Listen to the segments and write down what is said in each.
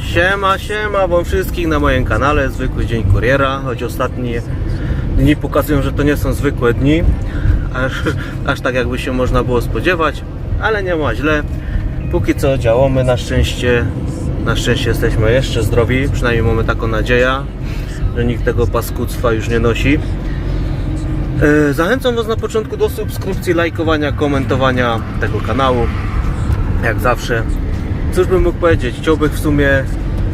Siema, siema wam wszystkich na moim kanale Zwykły Dzień Kuriera, choć ostatnie dni pokazują, że to nie są zwykłe dni, aż, aż tak jakby się można było spodziewać, ale nie ma źle. Póki co działamy, na szczęście, na szczęście jesteśmy jeszcze zdrowi, przynajmniej mamy taką nadzieję, że nikt tego paskudztwa już nie nosi. E, Zachęcam Was na początku do subskrypcji, lajkowania, komentowania tego kanału. Jak zawsze. Cóż bym mógł powiedzieć? Chciałbym w sumie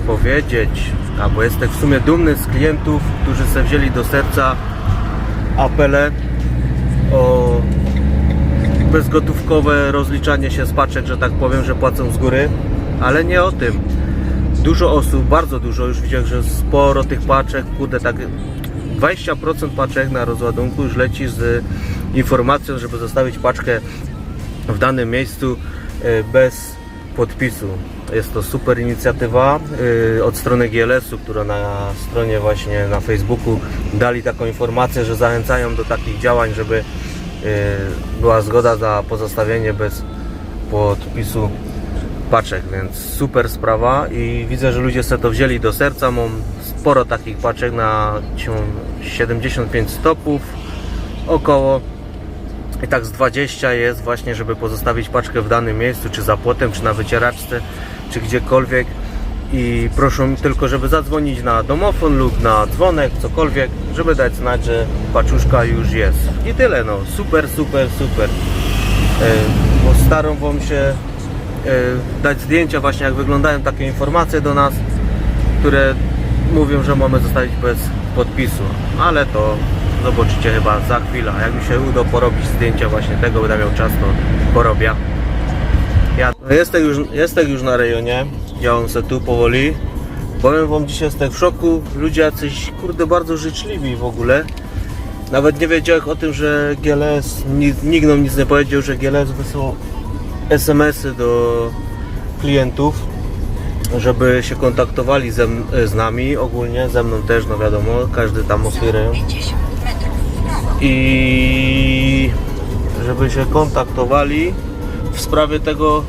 powiedzieć, albo jestem w sumie dumny z klientów, którzy sobie wzięli do serca apele o bezgotówkowe rozliczanie się z paczek, że tak powiem, że płacą z góry, ale nie o tym. Dużo osób, bardzo dużo, już widziałem, że sporo tych paczek, kurde, tak 20% paczek na rozładunku już leci z informacją, żeby zostawić paczkę w danym miejscu e, bez podpisu. Jest to super inicjatywa e, od strony GLS-u, która na stronie właśnie na Facebooku dali taką informację, że zachęcają do takich działań, żeby e, była zgoda za pozostawienie bez podpisu paczek, więc super sprawa i widzę, że ludzie sobie to wzięli do serca. Mam sporo takich paczek na cią- 75 stopów około. I tak z 20 jest właśnie, żeby pozostawić paczkę w danym miejscu, czy za płotem, czy na wycieraczce, czy gdziekolwiek. I proszę tylko, żeby zadzwonić na domofon lub na dzwonek, cokolwiek, żeby dać znać, że paczuszka już jest. I tyle, no. Super, super, super. E, bo starą wam się dać zdjęcia właśnie jak wyglądają takie informacje do nas, które mówią, że mamy zostawić bez podpisu, ale to zobaczycie chyba za chwilę. Jak mi się uda porobić zdjęcia właśnie tego, będę miał czas, to porobię. Ja jestem już, jestem już na rejonie, działam se tu powoli. Powiem wam, dzisiaj jestem w szoku. Ludzie jacyś, kurde, bardzo życzliwi w ogóle. Nawet nie wiedziałem o tym, że GLS, nikt nam nic nie powiedział, że GLS wysłał SMS-y do klientów, żeby się kontaktowali ze, m- z nami ogólnie, ze mną też, no wiadomo, każdy tam o swój rejon. I żeby się kontaktowali w sprawie tego,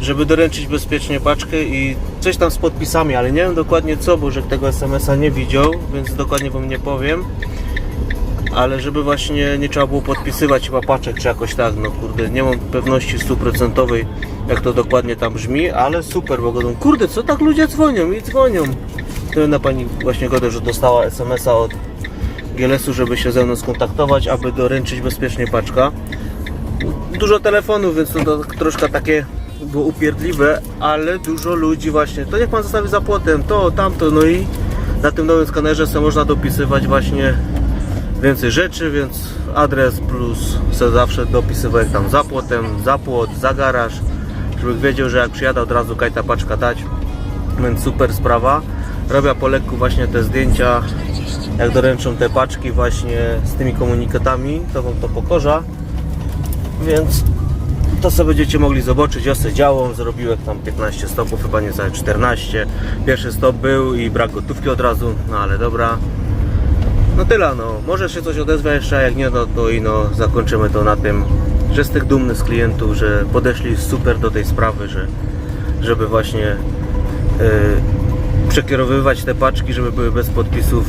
żeby doręczyć bezpiecznie paczkę i coś tam z podpisami, ale nie wiem dokładnie co, bo że tego SMS-a nie widział, więc dokładnie wam nie powiem ale żeby właśnie nie trzeba było podpisywać chyba paczek czy jakoś tak, no kurde, nie mam pewności stuprocentowej jak to dokładnie tam brzmi, ale super, bo godą, kurde, co tak ludzie dzwonią i dzwonią. To jedna pani właśnie godę, że dostała SMS-a od GLS-u, żeby się ze mną skontaktować, aby doręczyć bezpiecznie paczka. Dużo telefonów, więc to, to troszkę takie było upierdliwe, ale dużo ludzi właśnie, to niech pan zostawi za płotem, to, tamto, no i na tym nowym skanerze sobie można dopisywać właśnie więcej rzeczy, więc adres plus se zawsze dopisywał jak tam za płotem, za płot, za garaż, żeby wiedział, że jak przyjada od razu kajta paczka dać, więc super sprawa. Robię po lekku właśnie te zdjęcia, jak doręczą te paczki właśnie z tymi komunikatami, to wam to pokorza, więc to sobie będziecie mogli zobaczyć. Ja sobie działam, zrobiłem tam 15 stopów, chyba niecałe 14. Pierwszy stop był i brak gotówki od razu, no ale dobra. No tyle, no. Może się coś odezwa jeszcze, a jak nie, no to i no zakończymy to na tym, że jestem dumny z klientów, że podeszli super do tej sprawy, że żeby właśnie yy, przekierowywać te paczki, żeby były bez podpisów,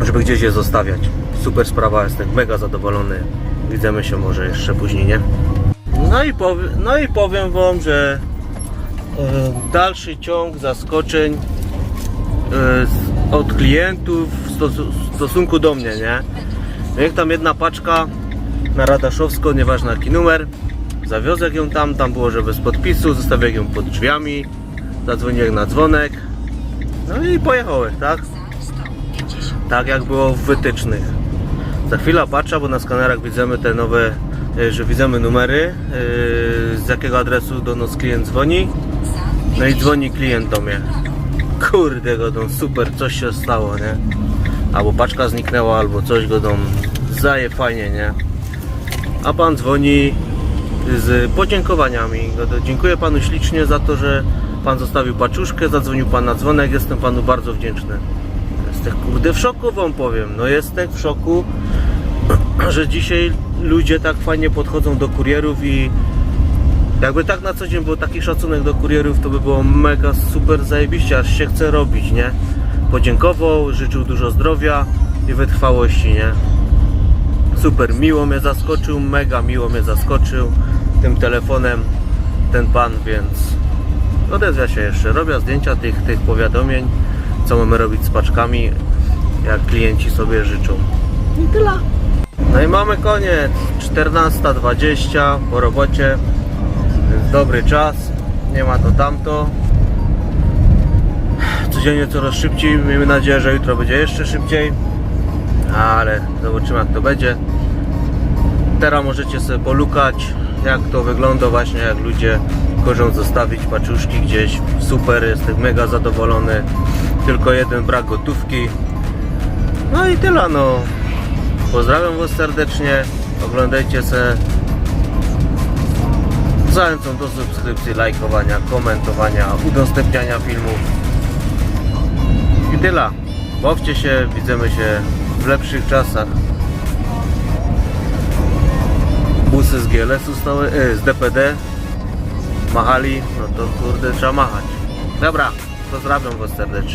żeby gdzieś je zostawiać. Super sprawa, jestem mega zadowolony. Widzimy się może jeszcze później, nie? No i, powie, no i powiem Wam, że yy, dalszy ciąg zaskoczeń yy, od klientów w stosu- w stosunku do mnie, nie? Jak tam jedna paczka na Radaszowsko, nieważne jaki numer, zawiozę ją tam, tam było, że bez podpisu, zostawię ją pod drzwiami, zadzwoniłem na dzwonek, no i pojechałem, tak? Tak jak było w wytycznych. Za chwilę patrzę, bo na skanerach widzimy te nowe, e, że widzimy numery, e, z jakiego adresu do nas klient dzwoni. No i dzwoni klient do mnie. Kurde godą, super, coś się stało, nie? Albo paczka zniknęła, albo coś godą, zaje fajnie, nie? A pan dzwoni z podziękowaniami. Godo, Dziękuję panu ślicznie za to, że pan zostawił paczuszkę, zadzwonił pan na dzwonek, jestem panu bardzo wdzięczny. Jestem kurde w szoku wam powiem, no jestem w szoku, że dzisiaj ludzie tak fajnie podchodzą do kurierów i jakby tak na co dzień był taki szacunek do kurierów, to by było mega super zajebiście, aż się chce robić, nie? Podziękował, życzył dużo zdrowia i wytrwałości, nie? Super, miło mnie zaskoczył, mega miło mnie zaskoczył tym telefonem ten pan, więc odezwia się jeszcze. Robię zdjęcia tych, tych powiadomień, co mamy robić z paczkami, jak klienci sobie życzą. I tyle. No i mamy koniec. 14.20 po robocie. Dobry czas. Nie ma to tamto. Codziennie coraz szybciej. Miejmy nadzieję, że jutro będzie jeszcze szybciej. Ale zobaczymy jak to będzie. Teraz możecie sobie polukać jak to wygląda właśnie jak ludzie korzą zostawić paczuszki gdzieś. Super, jestem mega zadowolony. Tylko jeden brak gotówki. No i tyle no. Pozdrawiam Was serdecznie. Oglądajcie se. Zachęcam do subskrypcji, lajkowania, komentowania, udostępniania filmów. I tyle. Bawcie się, widzimy się w lepszych czasach. Busy z GLS-u stały, e, z DPD machali, no to kurde trzeba machać. Dobra, pozdrawiam Was serdecznie.